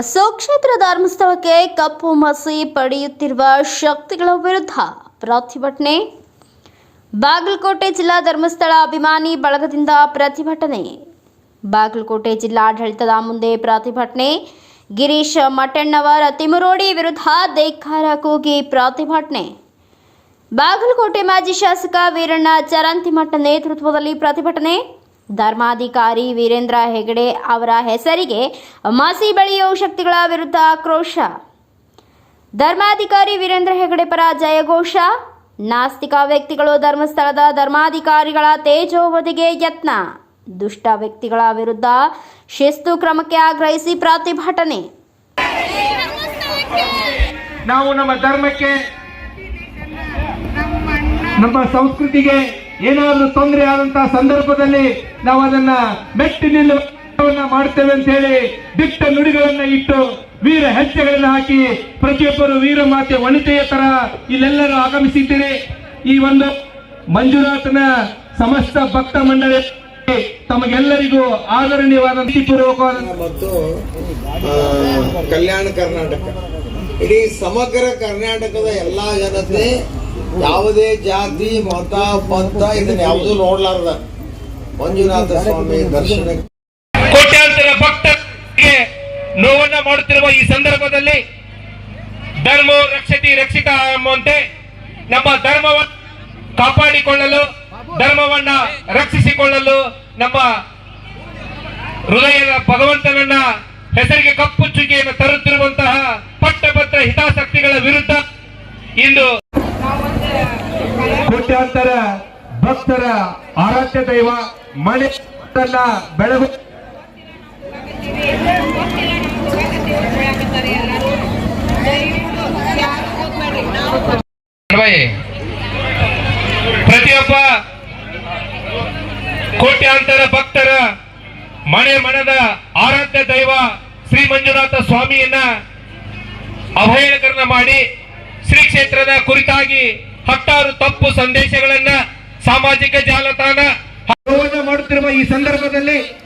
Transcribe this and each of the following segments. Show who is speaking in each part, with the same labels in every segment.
Speaker 1: ಸುಕ್ಷೇತ್ರ ಧರ್ಮಸ್ಥಳಕ್ಕೆ ಕಪ್ಪು ಮಸಿ ಪಡೆಯುತ್ತಿರುವ ಶಕ್ತಿಗಳ ವಿರುದ್ಧ ಪ್ರತಿಭಟನೆ. ಬಾಗಲಕೋಟೆ ಜಿಲ್ಲಾ ಧರ್ಮಸ್ಥಳ ಅಭಿಮಾನಿ ಬಳಗದಿಂದ ಪ್ರತಿಭಟನೆ. ಬಾಗಲಕೋಟೆ ಜಿಲ್ಲಾಡಳಿತದ ಮುಂದೆ ಪ್ರತಿಭಟನೆ. ಗಿರೀಶ್ ಮಠಣ್ಣವರ ತಿಮುರೋಡಿ ವಿರುದ್ಧ ಧಿಕ್ಕಾರ ಕೂಗಿ ಪ್ರತಿಭಟನೆ. ಬಾಗಲಕೋಟೆ ಮಾಜಿ ಶಾಸಕ ವೀರಣ್ಣ ಚರಂತಿಮಠ ನೇತೃತ್ವದಲ್ಲಿ ಪ್ರತಿಭಟನೆ. ಧರ್ಮಾಧಿಕಾರಿ ವೀರೇಂದ್ರ ಹೆಗಡೆ ಅವರ ಹೆಸರಿಗೆ ಮಾಸಿ ಬೆಳೆಯುವ ಶಕ್ತಿಗಳ ವಿರುದ್ಧ ಆಕ್ರೋಶ. ಧರ್ಮಾಧಿಕಾರಿ ವೀರೇಂದ್ರ ಹೆಗಡೆ ಪರ ಜಯಘೋಷ. ನಾಸ್ತಿಕ ವ್ಯಕ್ತಿಗಳು ಧರ್ಮಸ್ಥಳದ ಧರ್ಮಾಧಿಕಾರಿಗಳ ತೇಜೋವಧಿಗೆ ಯತ್ನ. ದುಷ್ಟ ವ್ಯಕ್ತಿಗಳ ವಿರುದ್ಧ ಶಿಸ್ತು ಕ್ರಮಕ್ಕೆ ಆಗ್ರಹಿಸಿ ಪ್ರತಿಭಟನೆ.
Speaker 2: ನಾವು ನಮ್ಮ ಧರ್ಮಕ್ಕೆ, ನಮ್ಮ ಸಂಸ್ಕೃತಿಗೆ ಏನಾದರೂ ತೊಂದರೆ ಆದಂತಹ ಸಂದರ್ಭದಲ್ಲಿ ನಾವು ಅದನ್ನ ಮೆಟ್ಟಿ ನಿಲ್ಲುವನ್ನ ಮಾಡ್ತೇವೆ ಅಂತ ಹೇಳಿ ದಿಟ್ಟ ನುಡಿಗಳನ್ನ ಇಟ್ಟು ವೀರ ಹೆಜ್ಜೆಗಳನ್ನ ಹಾಕಿ ಪ್ರತಿಯೊಬ್ಬರು ವೀರ ಮಾತೆ ವನಿತೆಯ ತರ ಇಲ್ಲೆಲ್ಲರೂ ಆಗಮಿಸಿದ್ದೀರಿ. ಈ ಒಂದು ಮಂಜುನಾಥನ ಸಮಸ್ತ ಭಕ್ತ ಮಂಡಳಿ ತಮಗೆಲ್ಲರಿಗೂ ಆದರಣೀಯವಾದ ಪೂರ್ವಕವಾದ
Speaker 3: ಮತ್ತು ಕಲ್ಯಾಣ ಕರ್ನಾಟಕ. ಇಡೀ ಸಮಗ್ರ ಕರ್ನಾಟಕದ ಎಲ್ಲಾ ಜನತೆ ಯಾವುದೇ ಜಾತಿ, ಮತ, ಪಂಥ ಇದನ್ನ ಯಾವುದೂ ನೋಡ್ಲಾರ್ದ. ಮಂಜುನಾಥ ಸ್ವಾಮಿ ದರ್ಶನ
Speaker 2: ಕೋಟ್ಯಾಂತರ ಭಕ್ತರಿಗೆ ನೋವನ್ನ ಮಾಡುತ್ತಿರುವ ಈ ಸಂದರ್ಭದಲ್ಲಿ ಧರ್ಮ ರಕ್ಷತಿ ರಕ್ಷಿತ ಎಂಬಂತೆ ನಮ್ಮ ಧರ್ಮವನ್ನು ಕಾಪಾಡಿಕೊಳ್ಳಲು, ಧರ್ಮವನ್ನ ರಕ್ಷಿಸಿಕೊಳ್ಳಲು ನಮ್ಮ ಹೃದಯದ ಭಗವಂತನನ್ನ ಹೆಸರಿಗೆ ಕಪ್ಪು ಚುಕ್ಕಿಯನ್ನು ತರುತ್ತಿರುವಂತಹ ಪಟ್ಟಭದ್ರ ಹಿತಾಸಕ್ತಿಗಳ ವಿರುದ್ಧ ಇಂದು ಕೋಟ್ಯಾಂತರ ಭಕ್ತರ ಆರಾಧ್ಯ ದೈವ ಮಳೆ ಬೆಳಗು ಪ್ರತಿಯೊಬ್ಬ ಕೋಟ್ಯಾಂತರ ಭಕ್ತರ ಮನೆ ಮನದ ಆರಾಧ್ಯ ದೈವ ಶ್ರೀ ಮಂಜುನಾಥ ಸ್ವಾಮಿಯನ್ನ ಅಭಯಕರಣ ಮಾಡಿ ಶ್ರೀ ಕ್ಷೇತ್ರದ ಕುರಿತಾಗಿ ಹತ್ತಾರು ತಪ್ಪು ಸಂದೇಶಗಳನ್ನ ಸಾಮಾಜಿಕ ಜಾಲತಾಣ ಮಾಡುತ್ತಿರುವ ಈ ಸಂದರ್ಭದಲ್ಲಿ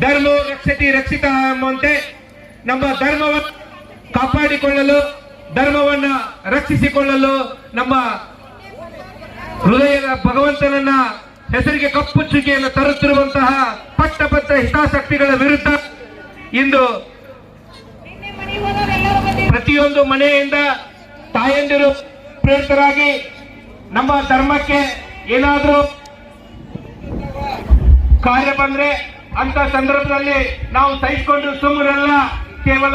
Speaker 2: ಧರ್ಮ ರಕ್ಷತಿ ರಕ್ಷಿತ ಎಂಬಂತೆ ನಮ್ಮ ಧರ್ಮವನ್ನು ಕಾಪಾಡಿಕೊಳ್ಳಲು, ಧರ್ಮವನ್ನ ರಕ್ಷಿಸಿಕೊಳ್ಳಲು ನಮ್ಮ ಹೃದಯದ ಭಗವಂತನನ್ನ ಹೆಸರಿಗೆ ಕಪ್ಪು ಚುಕ್ಕಿಯನ್ನು ತರುತ್ತಿರುವಂತಹ ಪಟ್ಟ ಹಿತಾಸಕ್ತಿಗಳ ವಿರುದ್ಧ ಇಂದು ಪ್ರತಿಯೊಂದು ಮನೆಯಿಂದ ತಾಯಂದಿರು ಪ್ರೇರಿತರಾಗಿ ನಮ್ಮ ಧರ್ಮಕ್ಕೆ ಏನಾದರೂ ಕಾರ್ಯ ಬಂದ್ರೆ ಅಂತ ಸಂದರ್ಭದಲ್ಲಿ ನಾವು ಸಹಿಸಿಕೊಂಡು ಸುಮ್ಮನೆಲ್ಲ ಕೇವಲ